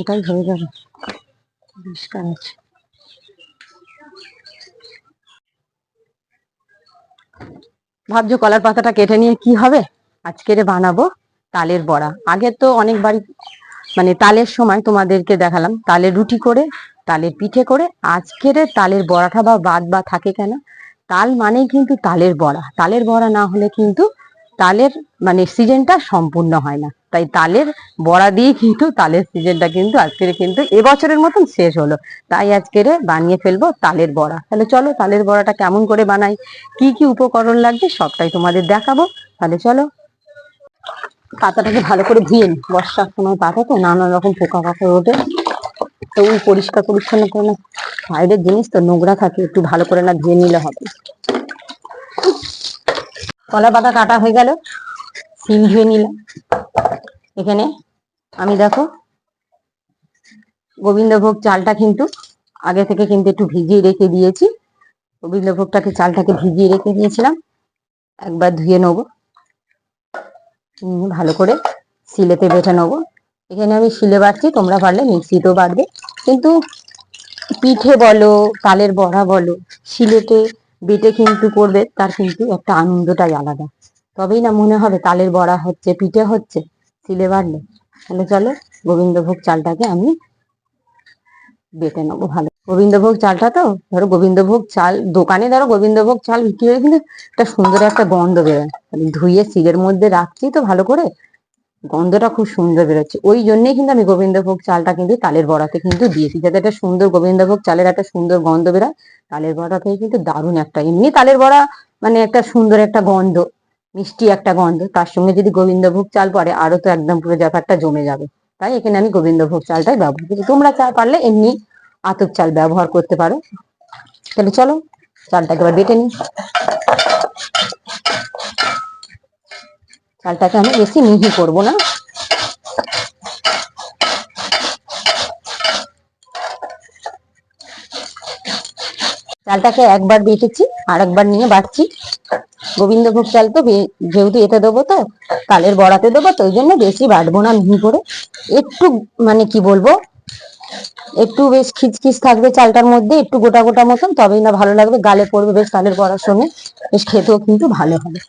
এটাই হয়ে যাবে পরিষ্কার আছে। ভাবছ কলার পাতাটা কেটে নিয়ে কি হবে? আজকের বানাবো তালের বড়া। আগে তো অনেক বাড়ি মানে তালের সময় তোমাদেরকে দেখালাম, তালের রুটি করে, তালের পিঠে করে আজকের তালের বড়াটা বা বাদ বা থাকে কেন? তাল মানেই কিন্তু তালের বড়া। তালের বড়া না হলে কিন্তু তালের মানে সিজনটা সম্পূর্ণ হয় না। তাই তালের বড়া দিয়ে কিন্তু তালের সিজনটা কিন্তু আজকের কিন্তু এবছরের মতন শেষ হলো। তাই আজকের বানিয়ে ফেলব তালের বড়া। তাহলে চলো তালের বড়াটা কেমন করে বানাই? কি কি উপকরণ লাগবে? সবটাই তোমাদের দেখাবো। তাহলে চলো। পাতাটাকে ভালো করে ধুয়ে নি। বর্ষার সময় পাতা তো নানা রকম পোকা পাকা ওঠে। তো পরিষ্কার পরিচ্ছন্ন করে না বাইরের জিনিস তো নোংরা থাকে, একটু ভালো করে না ধুয়ে নিলে হবে। কলা পাতা কাটা হয়ে গেল। সিম ধুয়ে নিলাম। এখানে আমি দেখো, গোবিন্দভোগ চালটা কিন্তু আগে থেকে কিন্তু একটু ভিজিয়ে রেখে দিয়েছি। গোবিন্দভোগটাকে, চালটাকে ভিজিয়ে রেখে দিয়েছিলাম। একবার ধুয়ে নেব। ভালো করে শিলেতে বেটে নেব। এখানে আমি শিলে বাটছি, তোমরা পারলে মিক্সিতেও বাটবে। কিন্তু পিঠে বলো, তালের বড়া বলো, শিলেতে বেটে কিন্তু করবে, তার কিন্তু একটা আনন্দটাই আলাদা। তবেই না মনে হবে তালের বড়া হচ্ছে, পিঠে হচ্ছে, শিলে বাড়লে তাহলে চলো, গোবিন্দভোগ চালটাকে আমি বেটে নেব, ভালো। গোবিন্দভোগ চালটা তো, ধরো গোবিন্দভোগ চাল, দোকানে ধরো গোবিন্দভোগ চাল বিক্রি হয়ে কিন্তু একটা সুন্দর একটা গন্ধ বেরোয়। মানে ধুয়ে শিলের মধ্যে রাখছি তো ভালো করে গন্ধটা খুব সুন্দর বেরোচ্ছে। ওই জন্যই কিন্তু আমি গোবিন্দভোগ চালটা কিন্তু তালের বড়াতে কিন্তু দিয়েছি। যাতে একটা সুন্দর গোবিন্দভোগ চালের একটা সুন্দর গন্ধ বেরোয়। তালের বড়া থেকে কিন্তু দারুণ একটা, এমনি তালের বড়া মানে একটা সুন্দর একটা গন্ধ, মিষ্টি একটা গন্ধ। তার সঙ্গে যদি গোবিন্দভোগ চাল পড়ে, আরও তো একদম পুরো ব্যাপারটা জমে যাবে। তাই এখানে আমি গোবিন্দভোগ চালটাই ব্যবহার করছি তোমরা চা পারলে এমনি আতপ চাল ব্যবহার করতে পারো। তাহলে চলো, চালটাকে এবার বেটে নিই। চালটাকে আমি বেশি মিহি করব না। চালটাকে একবার বেটেছি আর একবার নিয়ে বাটছি। গোবিন্দভোগ চাল তো যেহেতু এতে দেবো তো, তালের বড়াতে দেবো, তো ওই জন্য বেশি বাটবো না মিহি করে। একটু মানে কি বলব, একটু বেশ খিচখিচ থাকবে চালটার মধ্যে, একটু গোটা গোটা মতন, তবেই না ভালো লাগবে। গালে পড়বে বেশ তালের বড়ার সঙ্গে, বেশ খেতেও কিন্তু ভালো হবে।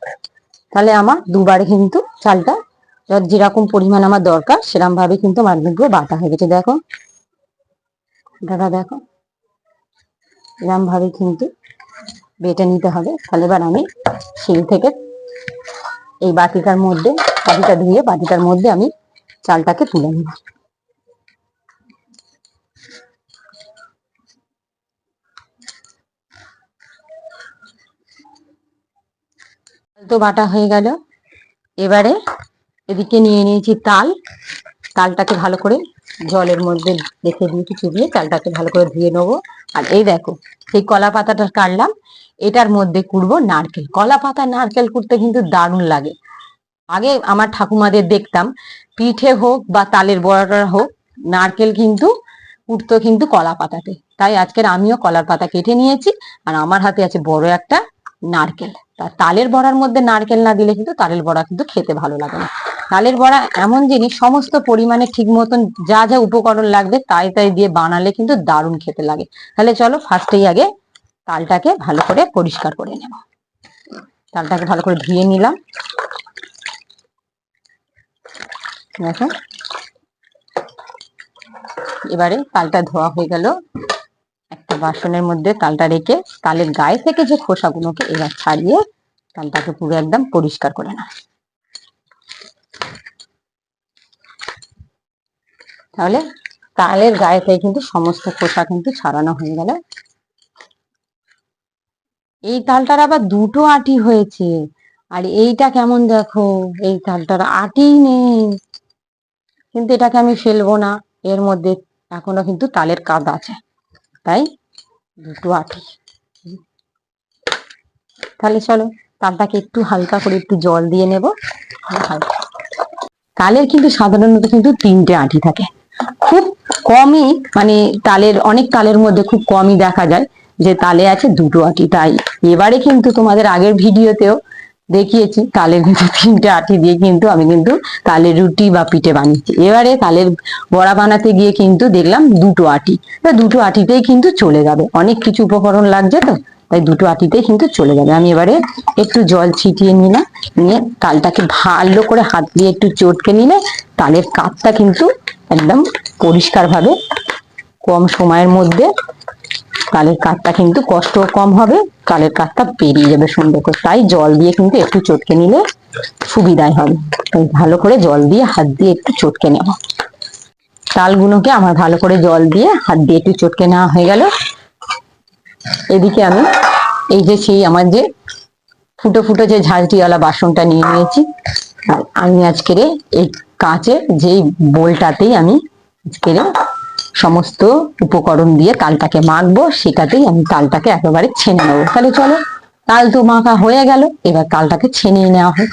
তাহলে আমার দুবার কিন্তু চালটা যেরকম পরিমাণ আমার দরকার সেরকম ভাবে কিন্তু আমার অনেকগুলো বাটা হয়ে গেছে, দেখো। দাদা, দেখো। এরকম ভাবে কিন্তু বেটে নিতে হবে। তাহলে এবার আমি শিল থেকে এই বাটিটার মধ্যে, বাটিটা ধুয়ে বাটিটার মধ্যে আমি চালটাকে তুলে নেব। তো বাটা হয়ে গেল। এবারে এদিকে নিয়ে নিয়েছি তাল। তালটাকে ভালো করে জলের মধ্যে রেখে দিয়েছি, চুবিয়ে চালটাকে ভালো করে ধুয়ে নেব। আর এই দেখো, সেই কলা পাতাটা কাটলাম। এটার মধ্যে কুড়বো নারকেল। কলা পাতা, নারকেল কুড়তে কিন্তু দারুণ লাগে। আগে আমার ঠাকুমাদের দেখতাম, পিঠে হোক বা তালের বড়াটা হোক, নারকেল কিন্তু কুড়তো কিন্তু কলা পাতাতে। তাই আজকের আমিও কলার পাতা কেটে নিয়েছি, আর আমার হাতে আছে বড় একটা নারকেল। তালের বড়ার মধ্যে নারকেল না দিলে কিন্তু তালের বড়া কিন্তু খেতে ভালো লাগে না। তালের বড়া এমন জিনিস, সমস্ত পরিমাণে ঠিক মতন যা যা উপকরণ লাগবে তাই তাই দিয়ে বানালে কিন্তু দারুণ খেতে লাগে। তাহলে চলো ফার্স্টেই আগে তালটাকে ভালো করে পরিষ্কার করে নেব। তালটাকে ভালো করে ধুয়ে নিলাম। দেখো। এবারে তালটা ধোয়া হয়ে গেল। একটা বাসনের মধ্যে তালটা রেখে তালের গায়ে থেকে যে খোসাগুলোকে এবার ছাড়িয়ে তালটাকে পুরো একদম পরিষ্কার করে না তাহলে তালের গায়ে থেকে কিন্তু সমস্ত খোসা কিন্তু ছাড়ানো হয়ে গেল। এই তালটার আবার দুটো আটি হয়েছে। আর এইটা কেমন দেখো? এই তালটার আটি নেই। কিন্তু এটাকে আমি ফেলব না। এর মধ্যে এখনও কিন্তু তালের কাদ আছে। তাই? দুটো আটি তাহলে চলো তালটাকে একটু হালকা করে একটু জল দিয়ে নেব। তালের কিন্তু সাধারণত কিন্তু তিনটে আটি থাকে। খুব কমই মানে তালের, অনেক তালের মধ্যে খুব কমই দেখা যায় যে তালে আছে দুটো আটি। তাই এবারে কিন্তু তোমাদের আগের ভিডিওতেও দেখিয়েছি, তালের ভিতরে তিনটে আটি দিয়ে কিন্তু আমি কিন্তু তালের রুটি বা পিঠে বানিয়েছি। এবারে তালের বড়া বানাতে গিয়ে কিন্তু দেখলাম দুটো আটি। তা দুটো আটিতেই কিন্তু চলে যাবে। অনেক কিছু উপকরণ লাগছে তো, তাই দুটো আটিতেই কিন্তু চলে যাবে। আমি এবারে একটু জল ছিটিয়ে নিলাম, নিয়ে তালটাকে ভালো করে হাত দিয়ে একটু চটকে নিলে তালের কাপটা কিন্তু একদম পরিষ্কার ভাবে কম সময়ের মধ্যে কালের কাঠটা কিন্তু কষ্ট কম হবে, কালের কাঠটা বেরিয়ে যাবে সুন্দর করে। তাই জল দিয়ে কিন্তু একটু চটকে নিলে সুবিধাই হবে। তাই ভালো করে জল দিয়ে হাত দিয়ে একটু চটকে নেব। তালগুলোকে আমার ভালো করে জল দিয়ে হাত দিয়ে একটু চটকে নেওয়া হয়ে গেল। এদিকে আমি এই যে সেই আমার যে ফুটো ফুটো যে ঝাঁঝরিওয়ালা বাসনটা নিয়ে নিয়েছি, আর আমি আজকের এই কাঁচের যেই বোলটাতেই আমি আজকের সমস্ত উপকরণ দিয়ে তালটাকে মাখবো, সেটাতেই আমি তালটাকে একেবারে ছেনে নেব। তাহলে চলো, তাল তো মাখা হয়ে গেল, এবার তালটাকে ছেনিয়ে নেওয়া হোক।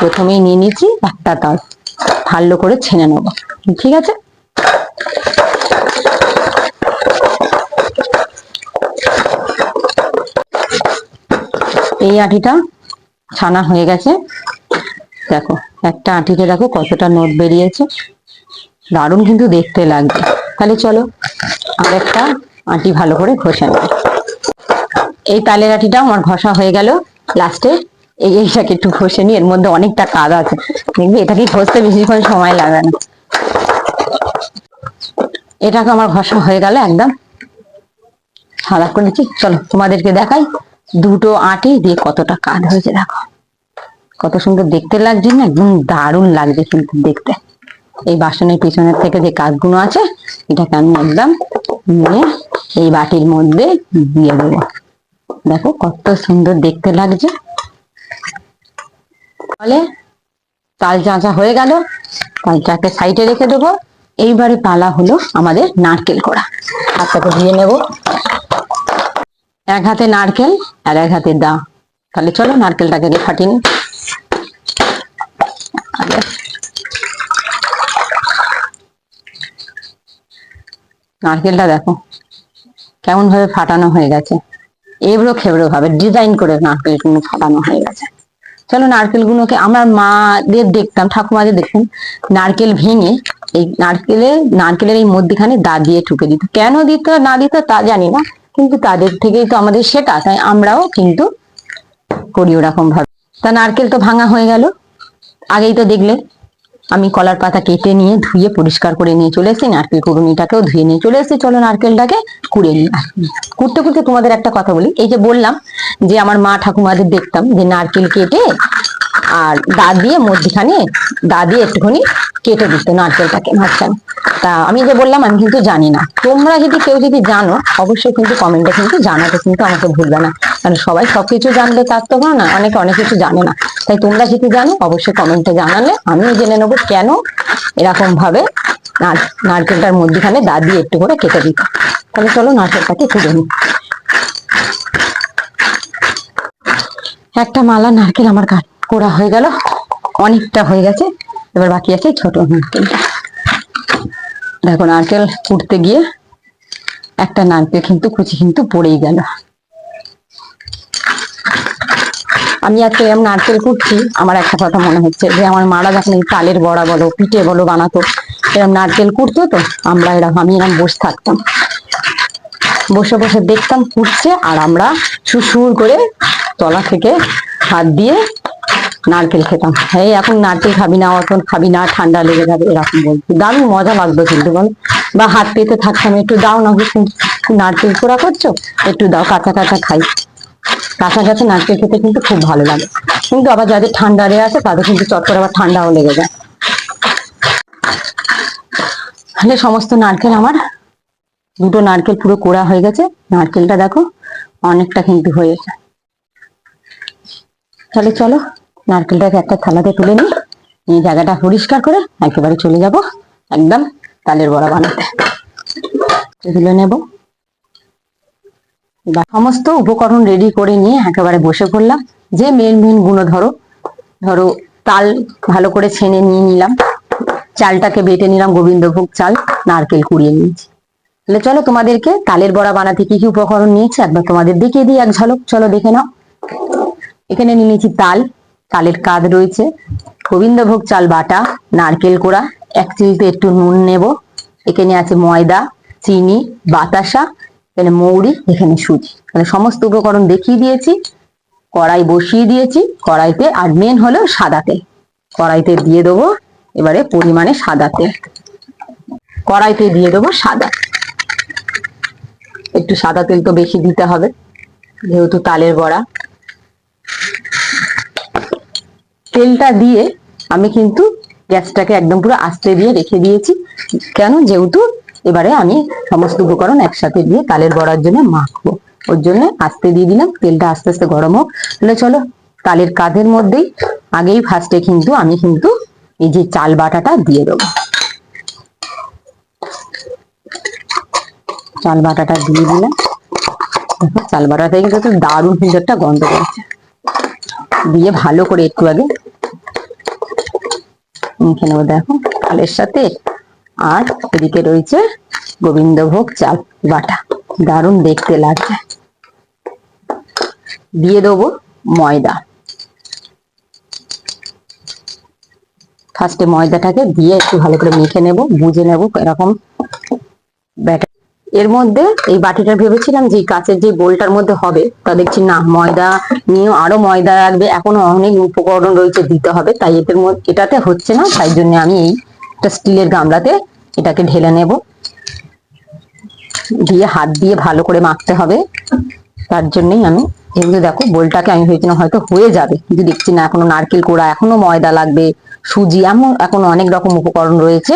প্রথমেই নিয়ে নিয়েছি একটা তাল, ভালো করে ছেনে নেব। ঠিক আছে? এই আটিটা ছানা হয়ে গেছে। দেখো, একটা আটিতে দেখো কতটা নোট বেরিয়েছে। দারুণ কিন্তু দেখতে লাগবে। তাহলে চলো আর একটা আটি ভালো করে ঘষে নেব। এই তালের আটিটা আমার ঘষা হয়ে গেল। লাস্টে এই এইটাকে একটু ঘষে নিই, এর মধ্যে অনেকটা কাজ আছে। দেখবি এটাকে ঘষতে বেশিক্ষণ সময় লাগে না। এটাকে আমার ঘষা হয়ে গেল একদম। সাদা করে নিচ্ছি। চলো, তোমাদেরকে দেখাই দুটো আটি দিয়ে কতটা কাজ হয়েছে, দেখো। কত সুন্দর দেখতে লাগছে না, একদম দারুণ লাগছে কিন্তু দেখতে। এই বাসনের পিছনের থেকে যে কাজগুলো আছে, এটাকে আমি একদম নিয়ে এই বাটির মধ্যে দিয়ে দেবো। দেখো কত সুন্দর দেখতে লাগছে। তাহলে তাল চাঁচা হয়ে গেল। তালটাকে সাইডে রেখে দেবো। এইবারে পালা হলো আমাদের নারকেল করা। হাতটাকে দিয়ে নেব। এক হাতে নারকেল আর এক হাতে দা। তাহলে চলো নারকেলটাকে আগে ফাটিয়ে নিই আগে নারকেলটা দেখো। কেমন ভাবে ফাটানো হয়ে গেছে। এবড়ো খেবড়ো ভাবে ডিজাইন করে নারকেলগুলো ফাটানো হয়ে গেছে। চলো নারকেল গুলোকে আমার মাদের দেখতাম, ঠাকুমাদের দেখুন, নারকেল ভেঙে এই নারকেলে, নারকেলের এই মধ্যখানে দা দিয়ে ঠুকে দিত। কেন দিত না দিত তা জানি না, কিন্তু তাদের থেকেই তো আমাদের শেখা তাই আমরাও কিন্তু করি ওরকম ভাবে তা নারকেল তো ভাঙা হয়ে গেল। আগেই তো দেখলে। আমি কলার পাতা কেটে নিয়ে ধুয়ে পরিষ্কার করে নিয়ে চলে এসেছি, নারকেল কুড়ুনিটাকেও ধুয়ে নিয়ে চলে এসেছি। চলো নারকেলটাকে কুড়ে নিই। কুড়তে কুড়তে তোমাদের একটা কথা বলি। এই যে বললাম যে আমার মা ঠাকুমাদের দেখতাম যে নারকেল কেটে আর দা দিয়ে মধ্যখানে দা দিয়ে একটুখানি কেটে দিত নারকেলটাকে মাঝখানে। তা আমি যে বললাম, আমি কিন্তু জানি না। তোমরা যদি কেউ যদি জানো, অবশ্যই কিন্তু কমেন্টে কিন্তু জানাতে কিন্তু আমাকে ভুলবে না। কারণ সবাই সবকিছু জানলে তার তো না, অনেকে অনেক কিছু জানে না। তাই তোমরা যদি জানো, অবশ্যই কমেন্টে জানালে আমিও জেনে নেব কেন এরকম ভাবে নারকেলটার মধ্যখানে দা দিয়ে একটু করে কেটে দিত। তাহলে চলো নারকেলটাকে তুলে নিই। একটা মালা নারকেল আমার কাট করা হয়ে গেল। অনেকটা হয়ে গেছে। এবার বাকি আছে ছোট নারকেলটা দেখো নারকেল কুটতে গিয়ে একটা নারকেল কিন্তু কুচি কিন্তু পড়েই গেল। আমি আজকে এরকম নারকেল কুটছি, আমার একটা কথা মনে হচ্ছে যে আমার মারা যখন এই তালের বড়া বলো, পিঠে বলো বানাতো এরকম নারকেল কুটতো তো, আমরা এরকম আমি এরকম বসে থাকতাম। বসে বসে দেখতাম কুটছে, আর আমরা সুসুর করে তলা থেকে হাত দিয়ে নারকেল খেতাম। এই এখন নারকেল খাবি না অতন খাবি না, ঠান্ডা লেগে যাবে, এরকম বলতো দারুণ মজা লাগতো কিন্তু বল। বা হাত পেতে থাকতাম, একটু দাও না নারকেল পোড়া করছ? একটু দাও, কাঁচা কাঁচা খাই। কাঁচা কাঁচা নারকেল খেতে কিন্তু খুব ভালো লাগে। কিন্তু আবার যাদের ঠান্ডা রে আছে, তাদের কিন্তু চট করে আবার ঠান্ডাও লেগে যায়। তাহলে সমস্ত নারকেল আমার। দুটো নারকেল পুরো কোড়া হয়ে গেছে। নারকেলটা দেখো, অনেকটা কিন্তু হয়েছে তাহলে চলো। নারকেলটাকে একটা থালাতে তুলে নিই। নিয়ে জায়গাটা পরিষ্কার করে একেবারে চলে যাব। একদম তালের বড়া বানাতে। তুলে নেব। সমস্ত উপকরণ রেডি করে নিয়ে একেবারে বসে পড়লাম। যে মেন মেনগুলো ধরো ধরো তাল ভালো করে ছেনে নিয়ে নিলাম। চালটাকে বেটে নিলাম, গোবিন্দভোগ চাল, নারকেল কুড়িয়ে নিয়েছি। তাহলে চলো তোমাদেরকে তালের বড়া বানাতে কি কি উপকরণ নিয়েছে একবার তোমাদের দেখিয়ে দিই এক ঝলক। চলো দেখে নাও। এখানে নিয়ে নিয়েছি তাল তালের কাদ রয়েছে। গোবিন্দভোগ চাল বাটা, নারকেল কোড়া, এক চিলতে একটু নুন নেব। এখানে আছে ময়দা, চিনি, বাতাসা, এখানে মৌরি, এখানে সুজি। মানে সমস্ত উপকরণ দেখিয়ে দিয়েছি। কড়াই বসিয়ে দিয়েছি। কড়াইতে আর মেন হলো সাদা তেল। কড়াইতে দিয়ে দেবো এবারে পরিমাণে সাদা তেল। কড়াইতে দিয়ে দেবো সাদা। একটু সাদা তেল তো বেশি দিতে হবে, যেহেতু তালের বড়া। তেলটা দিয়ে আমি কিন্তু গ্যাসটাকে একদম পুরো আস্তে দিয়ে রেখে দিয়েছি। কেন? যেহেতু এবারে আমি সমস্ত উপকরণ একসাথে দিয়ে তালের বড়ার জন্য মাখবো। ওর জন্য আস্তে দিয়ে দিলাম, তেলটা আস্তে আস্তে গরম হোক। তাহলে চলো, তালের কাঁধের মধ্যেই আগেই ফার্স্টে কিন্তু আমি কিন্তু এই যে চাল বাটাটা দিয়ে দেবো। চাল বাটাটা দিয়ে দিলাম। চাল বাটাটা কিন্তু দারুণ কিন্তু একটা গন্ধ করছে দিয়ে ভালো করে একটু আগে মেখে নেব, দেখো, চালের সাথে। আর এদিকে রয়েছে গোবিন্দভোগ চাল বাটা। দারুণ দেখতে লাগছে। দিয়ে দেবো ময়দা। ফার্স্টে ময়দাটাকে দিয়ে একটু ভালো করে মেখে নেব বুঝে নেব, এরকম ব্যাটার এর মধ্যে এই বাটিটা ভেবেছিলাম যে কাঁচের যে বোলটার মধ্যে হবে, তা দেখছি না, ময়দা নিয়েও আরও ময়দা লাগবে। এখনও অনেক উপকরণ রয়েছে দিতে হবে, তাই এটার মধ্যে এটাতে হচ্ছে না, তাই জন্য আমি এই স্টিলের গামলাতে এটাকে ঢেলে নেব। দিয়ে হাত দিয়ে ভালো করে মাখতে হবে, তার জন্যই আমি যেহেতু দেখো, বোলটাকে আমি ভেবেছিলাম হয়তো হয়ে যাবে, কিন্তু দেখছি না, এখনও নারকেল কোড়া, এখনও ময়দা লাগবে, সুজি, এমন, এখনও অনেক রকম উপকরণ রয়েছে,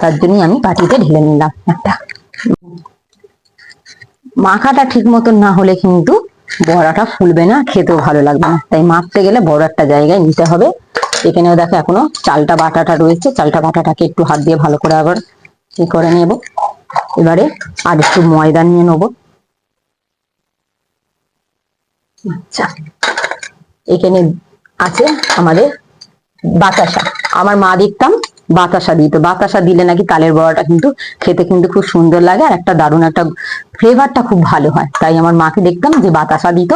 তার জন্যই আমি বাটিতে ঢেলে নিলাম একটা। মাখাটা ঠিক মতন না হলে কিন্তু বড়াটা ফুলবে না, খেতেও ভালো লাগবে না। তাই মাখতে গেলে বড় একটা জায়গায় নিতে হবে। এখানেও দেখো এখনও চালটা বাটাটা রয়েছে। চালটা বাটাটাকে একটু হাত দিয়ে ভালো করে আবার ই করে নেব। এবারে আর একটু ময়দা নিয়ে নেব। আচ্ছা। এখানে আছে আমাদের বাতাসা। আমার মা দেখতাম বাতাসা দিত বাতাসা দিলে নাকি তালের বড়াটা কিন্তু খেতে কিন্তু খুব সুন্দর লাগে আর একটা দারুণ একটা ফ্লেভারটা খুব ভালো হয়। তাই আমার মাকে দেখতাম যে বাতাসা দিত।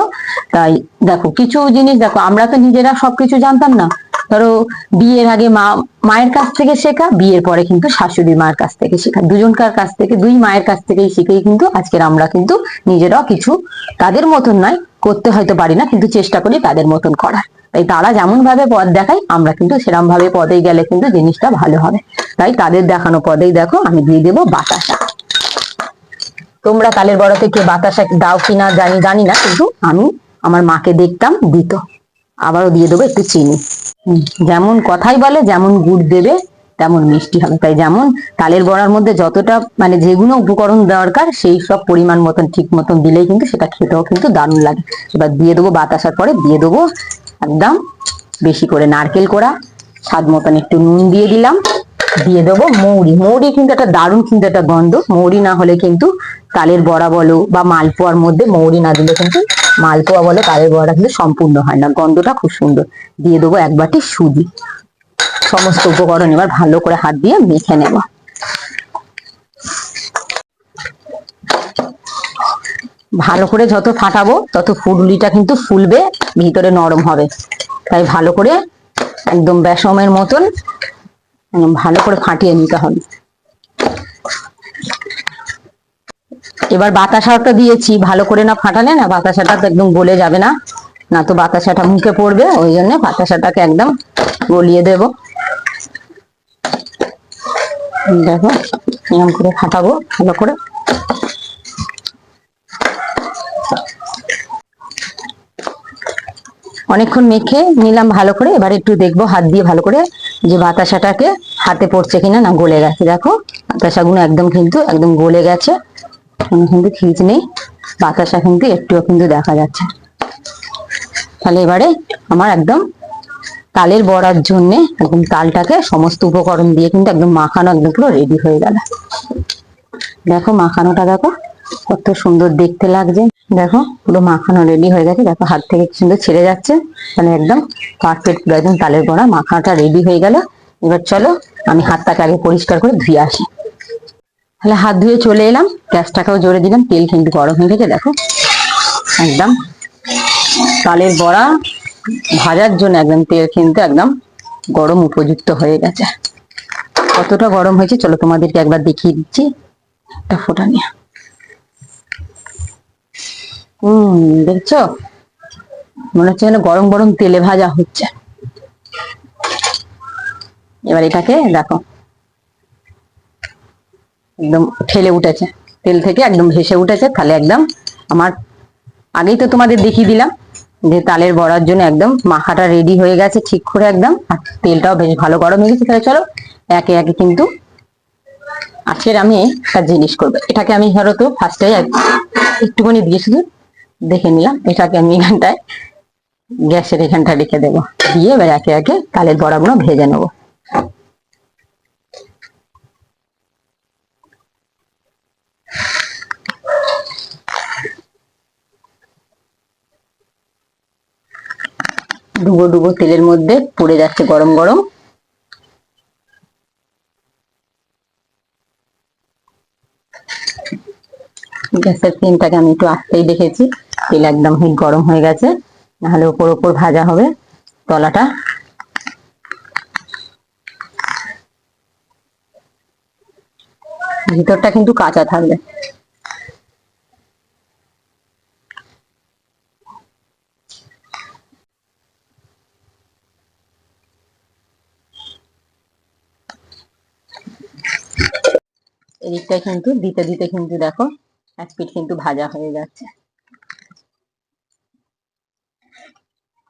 তাই দেখো, কিছু জিনিস দেখো, আমরা তো নিজেরা সবকিছু জানতাম না। ধরো বিয়ের আগে মা, মায়ের কাছ থেকে শেখা, বিয়ের পরে কিন্তু শাশুড়ি মায়ের কাছ থেকে শেখা। দুজনকার কাছ থেকে, দুই মায়ের কাছ থেকেই শিখেই কিন্তু আজকের আমরা কিন্তু নিজেরাও কিছু তাদের মতন নয়, করতে হয়তো পারি না, কিন্তু চেষ্টা করি তাদের মতন করার। তাই তারা যেমন ভাবে পদ দেখায়, আমরা কিন্তু সেরকম ভাবে পদে গেলে কিন্তু জিনিসটা ভালো হবে। তাই তাদের দেখানো পদেই দেখো, আমি দিয়ে দেবো বাতাসা। তোমরা তালের বড়াতে কে বাতাসা দাও কিনা জানি জানি না, কিন্তু আমি আমার মাকে দেখতাম দিত। আবারও দিয়ে দেবো একটু চিনি। যেমন কথাই বলে, যেমন গুড় দেবে, তেমন মিষ্টি হবে। তাই যেমন তালের বড়ার মধ্যে যতটা মানে যেগুলো উপকরণ দরকার, সেই সব পরিমাণ মতন, ঠিক মতন দিলেই কিন্তু সেটা খেতেও কিন্তু দারুণ লাগে। এবার দিয়ে দেবো বাতাসার পরে, দিয়ে দেবো একদম বেশি করে নারকেল কোড়া, স্বাদ মতন একটু নুন দিয়ে দিলাম, দিয়ে দেবো মৌরি। মৌরি কিন্তু একটা দারুণ কিন্তু একটা গন্ধ। মৌরি না হলে কিন্তু তালের বড়া বলো বা মালপোয়ার মধ্যে মৌরি না দিলে কিন্তু মালপোয়া বলো, তালের বড়া কিন্তু সম্পূর্ণ হয় না। গন্ধটা খুব সুন্দর। দিয়ে দেবো এক বাটি সুজি। সমস্ত উপকরণ এবার ভালো করে হাত দিয়ে মেখে নেব। ভালো করে যত ফাটাবো, তত ফুলুলিটা কিন্তু ফুলবে, ভিতরে নরম হবে। তাই ভালো করে একদম বেসমের মতন ভালো করে ফাটিয়ে নিতে হবে। এবার বাতাসাটা দিয়েছি, ভালো করে না ফাটালে না বাতাসাটা তো একদম গলে যাবে না। না তো বাতাসাটা মুখে পড়বে, ওই জন্য বাতাসাটাকে একদম গলিয়ে দেব। দেখো, এরকম করে ফাটাবো, ভালো করে। অনেকক্ষণ মেখে নিলাম ভালো করে। এবার একটু দেখব হাত দিয়ে ভালো করে যে বাতাসাটাকে হাতে পড়ছে কিনা না গলে গেছে। দেখো, বাতাসাগুলো একদম কিন্তু একদম গলে গেছে। কোনো কিন্তু খিচ নেই। বাতাসা কিন্তু একটুও কিন্তু দেখা যাচ্ছে। তাহলে এবারে আমার একদম তালের বড়ার জন্য একদম তালটাকে সমস্ত উপকরণ দিয়ে কিন্তু একদম মাখানো একদম পুরো রেডি হয়ে গেল। দেখো মাখানোটা দেখো। কত সুন্দর দেখতে লাগছে। দেখো, পুরো মাখানো রেডি হয়ে গেছে। দেখো, হাত থেকে সুন্দর ছেড়ে যাচ্ছে। মানে একদম পারফেক্ট পুরো একদম তালের বড়া মাখানোটা রেডি হয়ে গেল। এবার চলো, আমি হাতটাকে আগে পরিষ্কার করে ধুয়ে আসি। তাহলে হাত ধুয়ে চলে এলাম। গ্যাসটাকেও জোরে দিলাম। তেল কিন্তু গরম হয়ে গেছে, দেখো। একদম। তালের বড়া ভাজার জন্য একদম তেল কিন্তু একদম গরম উপযুক্ত হয়ে গেছে। কতটা গরম হয়েছে, চলো তোমাদেরকে একবার দেখিয়ে দিচ্ছি। একটা ফোটা নিয়ে। হম, দেখছ? মনে হচ্ছে যেন গরম গরম তেলে ভাজা হচ্ছে। এবার এটাকে দেখো। একদম ঠেলে উঠেছে। তেল থেকে একদম ভেসে উঠেছে। তাহলে একদম আমার, আগেই তো তোমাদের দেখিয়ে দিলাম যে তালের বড়ার জন্য একদম মাখাটা রেডি হয়ে গেছে ঠিক করে একদম। আর তেলটাও বেশ ভালো গরম হয়ে গেছে। তাহলে চলো, একে একে কিন্তু আজকের আমি একটা জিনিস করব। এটাকে আমি ধরো তো ফার্স্টে একটুখানি দিয়ে শুধু দেখে নিলাম, এটাকে আমি এখানটায় গ্যাসের এখানটা রেখে দেবো। দিয়ে এবার একে একে তালের বড়াগুলো ভেজে নেব। ডুবো ডুবো তেলের মধ্যে পুড়ে যাচ্ছে গরম গরম। গ্যাসের ফ্লেমটাকে আমি একটু আস্তেই দেখেছি। তেল একদম হিট গরম হয়ে গেছে। নাহলে ওপর ওপর ভাজা হবে তলাটা। ভিতরটা কিন্তু কাঁচা থাকবে। এদিকটা কিন্তু দিতে দিতে কিন্তু দেখো এক পিঠ কিন্তু ভাজা হয়ে যাচ্ছে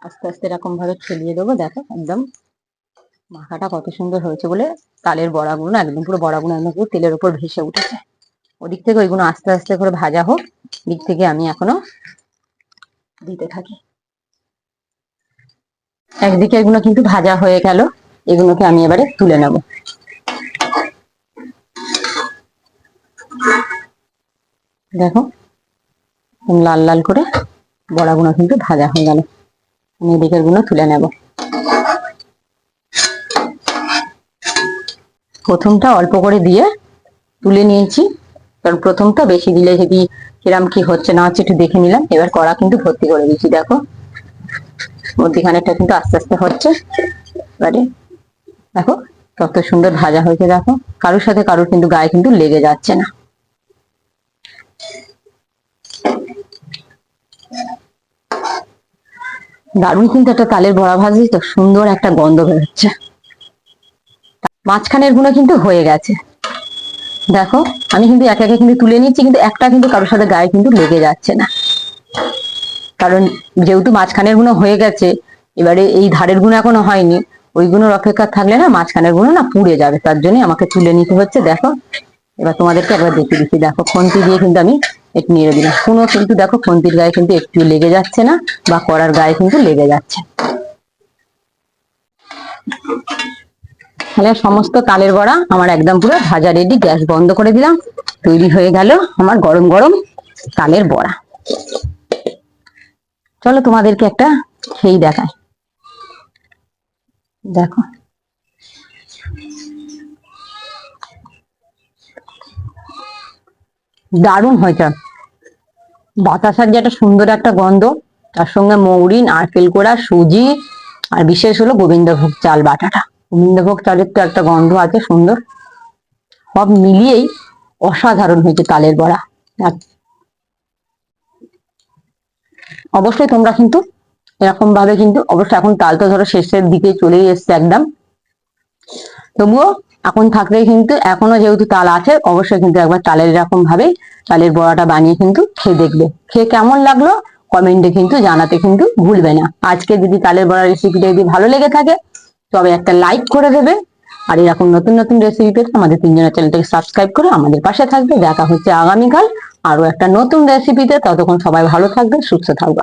আস্তে আস্তে এরকম ভাবে ছড়িয়ে দেবো, দেখো একদম মাখাটা কত সুন্দর হয়েছে বলে তালের বড়াগুলো একদম পুরো বড়াগুলো একদম পুরো তেলের উপর ভেসে উঠেছে। ওদিক থেকে ওইগুলো আস্তে আস্তে করে ভাজা হোক, দিক থেকে আমি এখনও দিতে থাকি। একদিকে এগুলো কিন্তু ভাজা হয়ে গেল, এগুলোকে আমি এবারে তুলে নেব। দেখো লাল লাল করে বড়াগুলো কিন্তু ভাজা হয়ে গেল। আমি এদিকেরগুলো তুলে নেব। প্রথমটা অল্প করে দিয়ে তুলে নিয়েছি। কারণ প্রথমটা বেশি দিলে যদি কিরাম কি হচ্ছে না হচ্ছে একটু দেখে নিলাম। এবার কড়া কিন্তু ভর্তি করে দিচ্ছি দেখো। মধ্যিখানেটা কিন্তু আস্তে আস্তে হচ্ছে। এবারে দেখো কত সুন্দর ভাজা হয়েছে, দেখো। কারোর সাথে কারোর কিন্তু গায়ে কিন্তু লেগে যাচ্ছে না। দারুণ কিন্তু একটা তালের বড়া ভাজি, তো সুন্দর একটা গন্ধ বেরোচ্ছে। মাঝখানেরগুলো কিন্তু হয়ে গেছে। দেখো, আমি কিন্তু একে একে কিন্তু তুলে নিচ্ছি, কিন্তু একটা কিন্তু কারোর সাথে গায়ে কিন্তু লেগে যাচ্ছে না। কারণ যেহেতু মাঝখানেরগুলো হয়ে গেছে, এবারে এই ধারেরগুলো এখনও হয়নি ওইগুলোর অপেক্ষা থাকলে না মাঝখানেরগুলো না পুড়ে যাবে, তার জন্য আমাকে তুলে নিতে হচ্ছে। দেখো, এবার তোমাদেরকে একবার দেখিয়ে দিচ্ছি। দেখো, খন্তি দিয়ে কিন্তু আমি একটু নেড়ে দিলাম। কোনো কিন্তু দেখো খন্তির গায়ে কিন্তু একটু লেগে যাচ্ছে না, বা কড়ার গায়ে কিন্তু লেগে যাচ্ছে। তাহলে সমস্ত তালের বড়া আমার একদম পুরো ভাজা রেডি গ্যাস বন্ধ করে দিলাম। তৈরি হয়ে গেল আমার গরম গরম তালের বড়া। চলো তোমাদেরকে একটা খেয়ে দেখায় দেখো। দারুণ হয়েছে বাতাসার যে একটা সুন্দর একটা গন্ধ, তার সঙ্গে মৌরি নারকেল কোড়া সুজি, আর বিশেষ হলো গোবিন্দভোগ চাল বাটাটা। গোবিন্দভোগ চালের তো একটা গন্ধ আছে সুন্দর। সব মিলিয়েই অসাধারণ হয়েছে তালের বড়া। অবশ্যই তোমরা কিন্তু এরকম ভাবে কিন্তু অবশ্যই এখন তাল তো ধরো শেষের দিকে চলেই এসছে একদম। তবুও এখন থাকলে কিন্তু এখনও যেহেতু তাল আছে, অবশ্যই কিন্তু একবার তালের এরকম ভাবে তালের বড়াটা বানিয়ে কিন্তু খেয়ে দেখবে। খেয়ে কেমন লাগল কমেন্টে কিন্তু জানাতে কিন্তু ভুলবে না। আজকে যদি তালের বড়া রেসিপিটা যদি ভালো লেগে থাকে, তবে একটা লাইক করে দেবে। আর এরকম নতুন নতুন রেসিপি পেতে আমাদের তিনজনের চ্যানেলটাকে সাবস্ক্রাইব করে আমাদের পাশে থাকবে। দেখা হচ্ছে আগামীকাল আরও একটা নতুন রেসিপিতে ততক্ষণ সবাই ভালো থাকবে সুস্থ থাকবে।